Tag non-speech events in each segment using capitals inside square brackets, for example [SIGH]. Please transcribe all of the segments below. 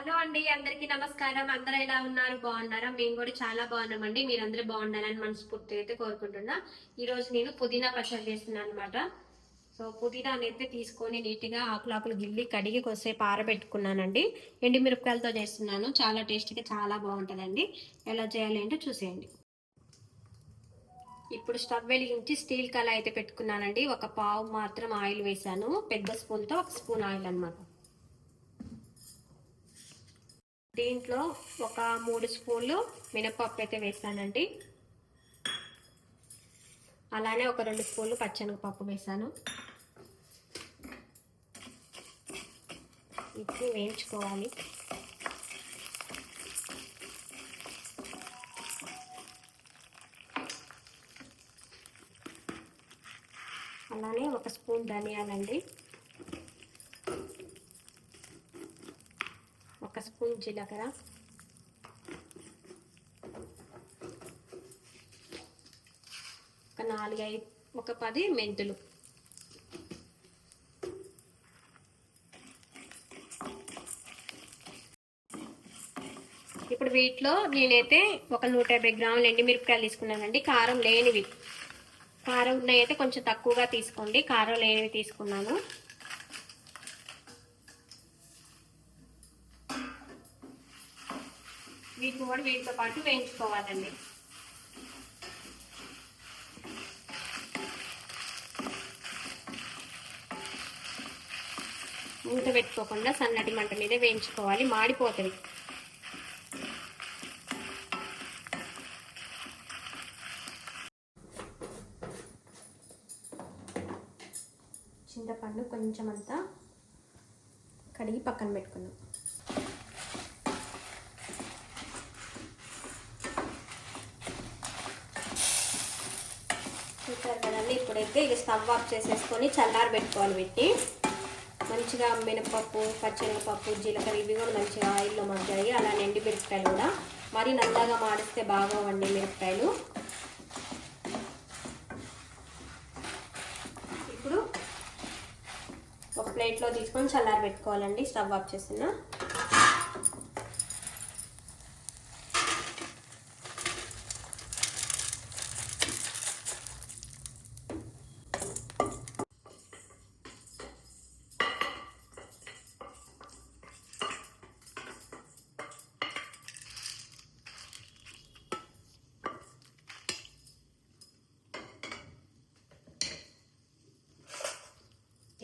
Hello అండి అందరికీ నమస్కారం. అందరూ ఎలా ఉన్నారు? బాగున్నారా? మేము కూడా చాలా బాగున్నామండి. మీరందరూ బాగుండాలని మనస్ఫూర్తి అయితే కోరుకుంటున్నా. ఈ రోజు నేను పుదీనా పచ్చడి చేస్తున్నాను అనమాట సో పుదీనా అయితే తీసుకొని నీట్గా ఆకులాకులు గిల్లి కడిగి కొద్దిసేపు ఆరబెట్టుకున్నానండి ఎండి మిరపకాయలతో చేస్తున్నాను. చాలా టేస్టీగా చాలా బాగుంటుందండి. ఎలా చేయాలి అంటే చూసేయండి. ఇప్పుడు స్టవ్ వెలిగించి స్టీల్ కళాయి అయితే పెట్టుకున్నానండి. ఒక పావు మాత్రం ఆయిల్ వేసాను పెద్ద స్పూన్తో ఒక స్పూన్ ఆయిల్ అనమాట దీంట్లో ఒక మూడు స్పూన్లు మినపప్పు అయితే వేసానండి. అలానే ఒక రెండు స్పూన్లు పచ్చనగపప్పు వేసాను. ఇప్పుడు వేయించుకోవాలి. అలానే ఒక స్పూన్ ధనియాలండి ఒక స్పూన్ జీలకర్ర ఒక నాలుగైదు ఒక పది మెంతులు. ఇప్పుడు వీటిలో నేనైతే ఒక నూట యాభై గ్రాములు ఎండిమిరపకాయలు తీసుకున్నానండి. కారం లేనివి. కారం ఉన్నాయి అయితే కొంచెం తక్కువగా తీసుకోండి. కారం లేనివి తీసుకున్నాను. కూడా వీటితో పాటు వేయించుకోవాలండి. మూత పెట్టుకోకుండా సన్నటి మంట మీద వేయించుకోవాలి. మాడిపోతుంది. చింతపండు కొంచెం అంతా కడిగి పక్కన పెట్టుకున్నాం చూసారు కదండి ఇప్పుడైతే ఇక స్టవ్ ఆఫ్ చేసేసుకొని చల్లారి పెట్టుకోవాలి పెట్టి. మంచిగా మినపప్పు పచ్చెనగపప్పు జీలకర్ర ఇవి కూడా మంచిగా ఆయిల్లో మగ్గాయి అలానే ఎండి మిరపకాయలు కూడా. మరీ నల్లగా మాడిస్తే బాగోవండి మిరపకాయలు. ఇప్పుడు ఒక ప్లేట్లో తీసుకొని చల్లారి పెట్టుకోవాలండి స్టవ్ ఆఫ్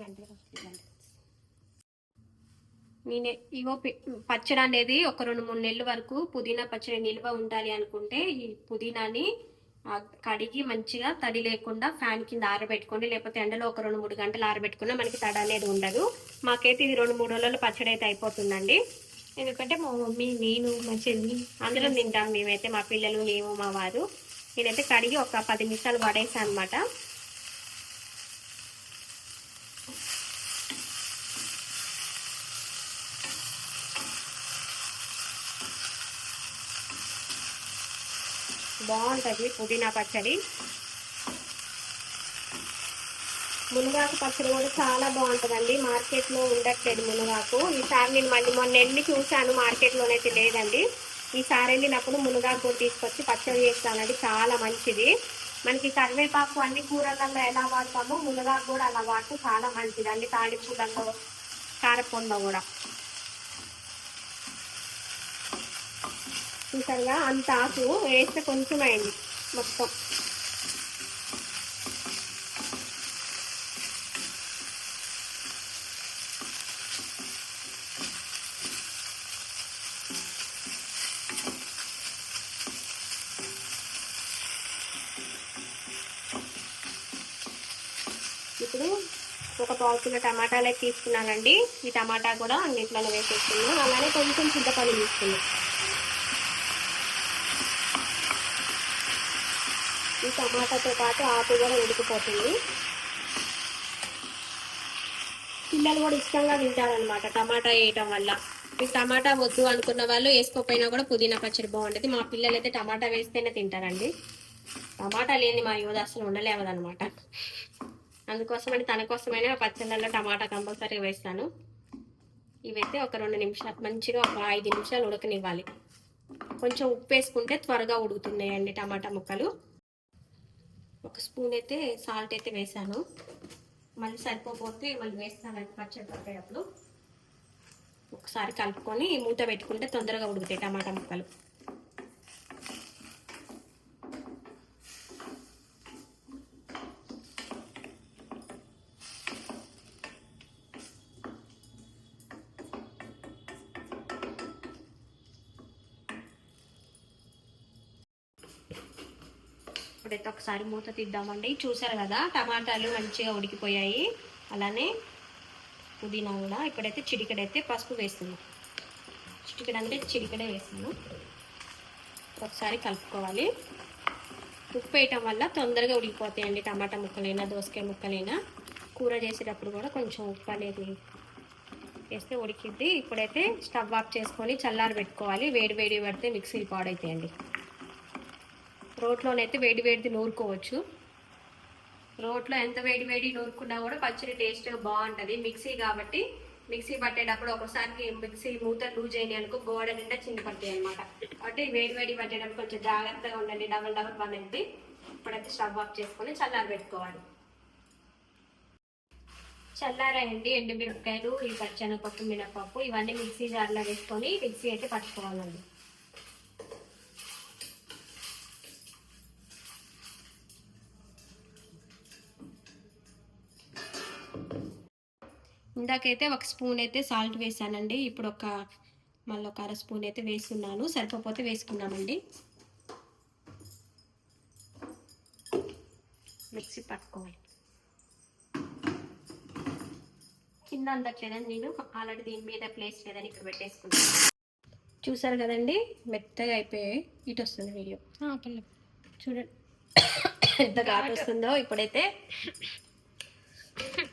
నేను నేనే ఇగో పి- పచ్చడి అనేది ఒక రెండు మూడు నెలల వరకు పుదీనా పచ్చడి నిల్వ ఉండాలి అనుకుంటే ఈ పుదీనాని కడిగి మంచిగా తడి లేకుండా ఫ్యాన్ కింద ఆరబెట్టుకోండి. లేకపోతే ఎండలో ఒక రెండు మూడు గంటలు ఆరబెట్టుకున్నా మనకి తడ అనేది ఉండదు. మాకైతే ఇది రెండు మూడు రోజుల్లో పచ్చడి అయితే అయిపోతుందండి. ఎందుకంటే మా మమ్మీ నేను మా చెల్లి అందరం తింటాం. మేమైతే మా పిల్లలు మేము మా వారు. నేనైతే కడిగి ఒక పది నిమిషాలు పడేసాను అనమాట బాగుంటుంది పుదీనా పచ్చడి. మునగాకు పచ్చడి కూడా చాలా బాగుంటుందండి. మార్కెట్లో ఉండట్లేదు మునగాకు. ఈసారి నేను మళ్ళీ మొన్న వెళ్ళి చూశాను మార్కెట్లోనైతే లేదండి. ఈసారి వెళ్ళినప్పుడు మునగాకు కూడా తీసుకొచ్చి పచ్చడి చేస్తానండి. చాలా మంచిది. మనకి కరివేపాకు అన్ని కూరలలో ఎలా వాడతామో మునగాకు కూడా అలా వాడితే చాలా మంచిది అండి తాడిపూలలో కారపొండ కూడా. చూసారుగా? అంత ఆకు వేస్తే కొంచెం అయింది మొత్తం. ఇప్పుడు ఒక పావు కిలో టమాటాలే తీసుకున్నానండి. ఈ టమాటా కూడా అన్నింటిలో వేసేస్తున్నాను అలానే కొంచెం చింతపండు తీసుకున్నాను. టమాటాతో పాటు ఆకు కూడా ఉడికిపోతుంది. పిల్లలు కూడా ఇష్టంగా తింటారనమాట టమాటా వేయటం వల్ల. మీకు టమాటా వద్దు అనుకున్న వాళ్ళు వేసుకోపోయినా కూడా పుదీనా పచ్చడి బాగుంటుంది. మా పిల్లలు అయితే టమాటా వేస్తేనే తింటారండి. టమాటా లేని మా యువత అసలు ఉండలేవదనమాట అందుకోసమని తన కోసమైనా పచ్చళ్ళల్లో టమాటా కంపల్సరీగా వేస్తాను. ఇవైతే ఒక రెండు నిమిషాలు మంచిగా ఒక ఐదు నిమిషాలు ఉడకనివ్వాలి. కొంచెం ఉప్పు వేసుకుంటే త్వరగా ఉడుకుతున్నాయండి టమాటా ముక్కలు. ఒక స్పూన్ అయితే సాల్ట్ అయితే వేసాను. మళ్ళీ సరిపోతే మళ్ళీ వేస్తానండి పచ్చడి పట్టేటప్పుడు. ఒకసారి కలుపుకొని మూత పెట్టుకుంటే తొందరగా ఉడుకుతాయి టమాటా ముక్కలు. ఇప్పుడైతే ఒకసారి మూత తీద్దామండి. చూసారు కదా టమాటాలు మంచిగా ఉడికిపోయాయి. అలానే పుదీనా కూడా. ఇప్పుడైతే చిటికెడైతే పసుపు వేస్తున్నాం. చిటికెడ అంటే చిటికెడే వేస్తాను. ఒకసారి కలుపుకోవాలి. ఉప్పు వేయటం వల్ల తొందరగా ఉడికిపోతాయండి టమాటా ముక్కలైనా దోసకాయ ముక్కలైనా. కూర చేసేటప్పుడు కూడా కొంచెం ఉప్పు అనేది వేస్తే ఉడికిద్ది. ఇప్పుడైతే స్టవ్ ఆఫ్ చేసుకొని చల్లారి పెట్టుకోవాలి వేడి వేడి పడితే మిక్సీ పాడైతాయండి. రోట్లోనైతే వేడి వేడిది నూరుకోవచ్చు. రోట్లో ఎంత వేడి వేడి నూరుకున్నా కూడా పచ్చడి టేస్ట్ బాగుంటుంది. మిక్సీ కాబట్టి మిక్సీ పట్టేటప్పుడు ఒకసారి మిక్సీ మూత లూజ్ అయినాయి అనుకో గోడ నిండా చిన్న పట్టాయి అనమాట కాబట్టి వేడి వేడి పట్టేటప్పుడు కొంచెం జాగ్రత్తగా ఉండండి. డబల్ డబల్ పని అయితే ఇప్పుడైతే స్టవ్ ఆఫ్ చేసుకొని చల్లారి పెట్టుకోవాలి. చల్లారాయండి ఎండుమిరపకాయలు ఈ పచ్చనపప్పు మినపప్పు ఇవన్నీ మిక్సీ జార్లో వేసుకొని మిక్సీ అయితే పట్టుకోవాలండి. ఇందాకైతే ఒక స్పూన్ అయితే సాల్ట్ వేసానండి. ఇప్పుడు ఒక మళ్ళీ ఒక అర స్పూన్ అయితే వేస్తున్నాను. సరిపోతే వేసుకున్నామండి మిక్సీ పట్టుకోవాలి. కింద అందట్లేదని నేను ఆల్రెడీ దీని మీద ప్లేస్ లేదని ఇక్కడ పెట్టేసుకున్నాను. చూసారు కదండి? మెత్తగా అయిపోయాయి. ఇటు వస్తుంది వీడియో. చూడండి. ఎంత ఘాటు వస్తుందో ఇప్పుడైతే.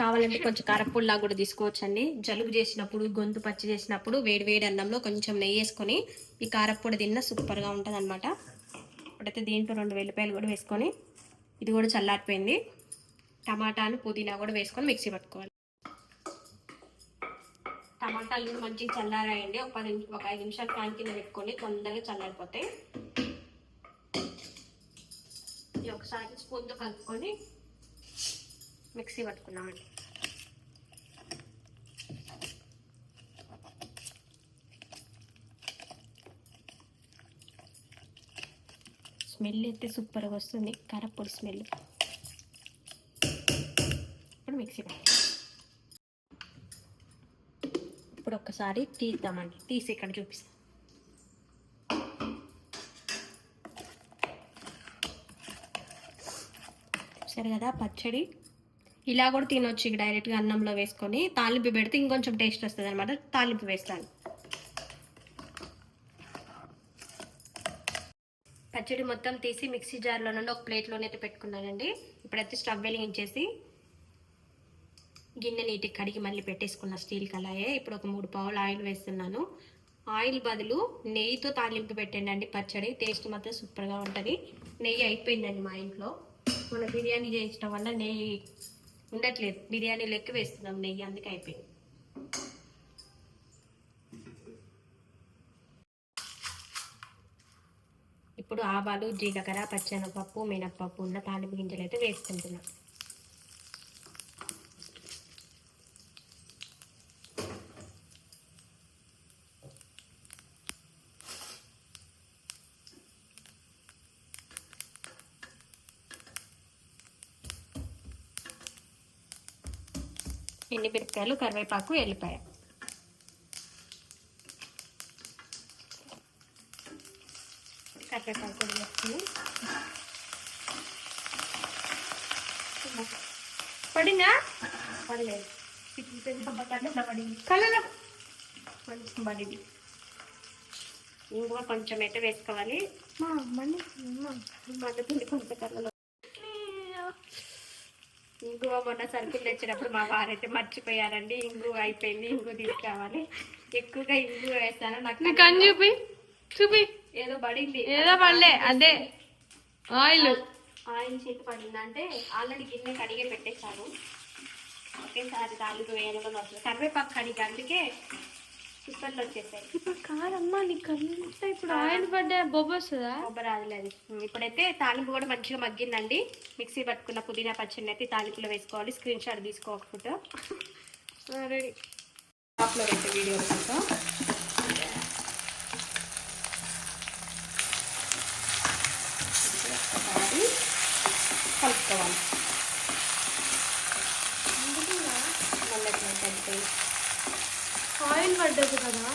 కావాలంటే కొంచెం కారపుల్లా కూడా తీసుకోవచ్చండి. జలుబు చేసినప్పుడు గొంతు పచ్చి చేసినప్పుడు వేడి వేడి అన్నంలో కొంచెం నెయ్యి వేసుకొని ఈ కారపొడి తిన్న సూపర్గా ఉంటుంది అనమాట ఇప్పుడైతే దీంట్లో రెండు వెల్లిపాయలు కూడా వేసుకొని ఇది కూడా చల్లారిపోయింది. టమాటాలు పుదీనా కూడా వేసుకొని మిక్సీ పట్టుకోవాలి. టమాటాలు కూడా మంచిగా చల్లారాయండి. ఒక పది ఒక ఐదు నిమిషాలు ఫ్యాన్ కింద పెట్టుకొని తొందరగా చల్లారిపోతాయి. ఒకసారి స్పూన్తో కలుపుకొని మిక్సీ పట్టుకున్నామండి. స్మెల్ అయితే సూపర్గా వస్తుంది. కారపొడి స్మెల్. ఇప్పుడు మిక్సీ ఇప్పుడు ఒక్కసారి తీద్దామండి తీసి ఇక్కడ చూపిస్తాం. సరే కదా? పచ్చడి ఇలా కూడా తినొచ్చు ఇక డైరెక్ట్గా అన్నంలో వేసుకొని. తాలింపు పెడితే ఇంకొంచెం టేస్ట్ వస్తుంది అనమాట తాలింపు వేస్తాను. పచ్చడి మొత్తం తీసి మిక్సీ జార్లో నుండి ఒక ప్లేట్లోనైతే పెట్టుకున్నానండి. ఇప్పుడైతే స్టవ్ వెలిగించేసి గిన్నె నీటికి కడిగి మళ్ళీ పెట్టేసుకున్న స్టీల్ కళాయే. ఇప్పుడు ఒక మూడు పావులు ఆయిల్ వేస్తున్నాను. ఆయిల్ బదులు నెయ్యితో తాలింపు పెట్టండి పచ్చడి. టేస్ట్ మాత్రం సూపర్గా ఉంటుంది. నెయ్యి అయిపోయిందండి మా ఇంట్లో. మన బిర్యానీ చేయించడం వల్ల నెయ్యి ఉండట్లేదు. బిర్యానీ లెక్క వేస్తున్నాం నెయ్యి అందుకే అయిపోయింది. ఇప్పుడు ఆవాలు జీలకర్ర పచ్చెనపప్పు మినప్పప్పు ఉన్న తాలింపు గింజలు అయితే వేసుకుంటున్నాం. ఎండి మిరపకాయలు కరివేపాకు ఎల్లిపాయ. కరివేపాకు కూడా వేసుకుని. పడిందా? పడలేదు. కలర్ పడింది. ఇంకో కొంచెం అయితే వేసుకోవాలి? మా అమ్మని మధ్యపిండి కొంచెం కలర్ ఇంగువ మొన్న సరుకులు తెచ్చినప్పుడు మా వారైతే మర్చిపోయారండి. ఇంగువ అయిపోయింది ఇంగు తీసుకురావాలి. ఎక్కువగా ఇంగువ వేస్తాను. నాకు కన్ను చూపి చూపి. ఏదో పడింది. ఏదో పడలే అదే. ఆయిల్. ఆయిల్ చేతి పడింది. అంటే ఆల్రెడీ గిన్నె కడిగే పెట్టేశాను. ఒకేసారి తాలింపు వేయడం వస్తుంది. కరివేపాకు కడిగి అందుకే కుక్కర్లో వచ్చేసాయి. ఇప్పుడు కాదమ్మా నీకు అంతా ఇప్పుడు ఆయిల్ పడ్డా బొబ్బ వస్తుందా? కొబ్బరి ఆదులేదు ఇప్పుడైతే తాలింపు కూడా మంచిగా మగ్గిందండి. మిక్సీ పట్టుకున్న పుదీనా పచ్చడిని అయితే తాలింపులో వేసుకోవాలి. స్క్రీన్ షాట్ తీసుకోకపోతే రెడీ [LAUGHS] పెట్టే వీడియో కోసం ఒకసారి కలుపుకోవాలి మళ్ళీ కలిపి పడ్డది కదా?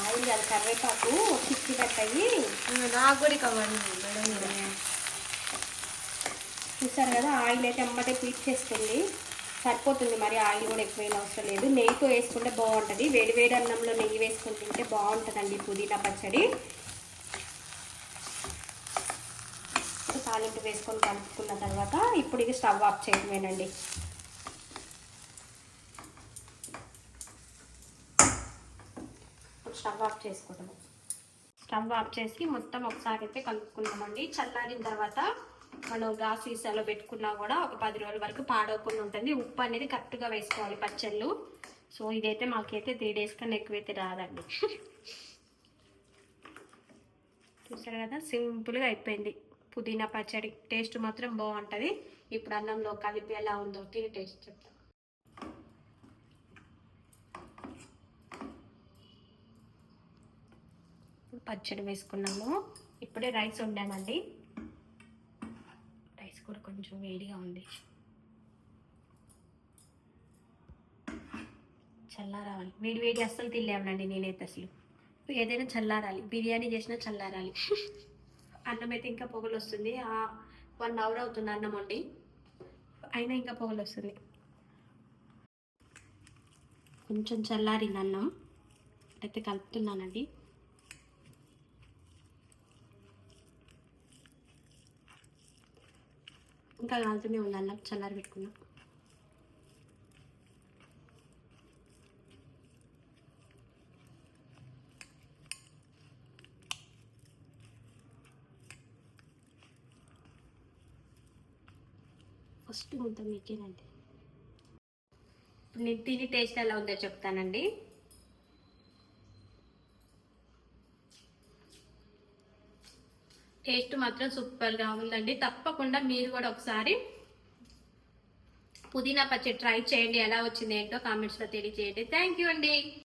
ఆయిల్ అది కరివేపాకు చిక్కి పట్టయి నాకు కూడా కవ్వండి మేడం చూసారు కదా ఆయిల్ అయితే అమ్మటే పీల్చేస్తుంది సరిపోతుంది మరి ఆయిల్ కూడా ఎక్కువ అవసరం లేదు. నెయ్యితో వేసుకుంటే బాగుంటుంది. వేడి వేడి అన్నంలో నెయ్యి వేసుకుని తింటే బాగుంటుందండి పుదీనా పచ్చడి. తాలింపు వేసుకొని కలుపుకున్న తర్వాత ఇప్పుడు ఇది స్టవ్ ఆఫ్ చేయడమేనండి. స్టవ్ ఆఫ్ చేసుకుంటాము స్టవ్ ఆఫ్ చేసి మొత్తం ఒకసారి అయితే కలుపుకుంటామండి చల్లారిన తర్వాత మనం గ్లాస్ సీసాలో పెట్టుకున్నా కూడా ఒక పది రోజుల వరకు పాడవకుండా ఉంటుంది. ఉప్పు అనేది కరెక్ట్గా వేసుకోవాలి పచ్చళ్ళు. సో ఇదైతే మాకైతే త్రీ డేస్ కన్నా ఎక్కువైతే రాదండి. చూసారు కదా సింపుల్గా అయిపోయింది. పుదీనా పచ్చడి టేస్ట్ మాత్రం బాగుంటుంది. ఇప్పుడు అన్నంలో కలిపి ఎలా ఉందో తిని టేస్ట్ చెప్తాను పచ్చడి వేసుకున్నాము. ఇప్పుడే రైస్ వండానండి. రైస్ కూడా కొంచెం వేడిగా ఉంది. చల్లారావాలి. వేడి వేడి అస్సలు తినలేమనండి నేనైతే అసలు. ఏదైనా చల్లారాలి. బిర్యానీ చేసినా చల్లారాలి. [LAUGHS] అన్నం అయితే ఇంకా పొగలు వస్తుంది. వన్ అవర్ అవుతుంది అన్నం వండి. అయినా ఇంకా పొగలు వస్తుంది. కొంచెం చల్లారింది అన్నం. అయితే కలుపుతున్నానండి. ఇంకా కాలుతూనే ఉంది అన్నం చల్లారి పెట్టుకున్నా. ఫస్ట్ ముద్ద మీకేనండి. ఇప్పుడు నేను తిని టేస్ట్ ఎలా ఉందో చెప్తానండి. టేస్ట్ మాత్రం సూపర్గా ఉందండి. తప్పకుండా మీరు కూడా ఒకసారి పుదీనా పచ్చడి ట్రై చేయండి. ఎలా వచ్చింది ఏంటో కామెంట్స్లో తెలియజేయండి. థ్యాంక్ యూ అండి.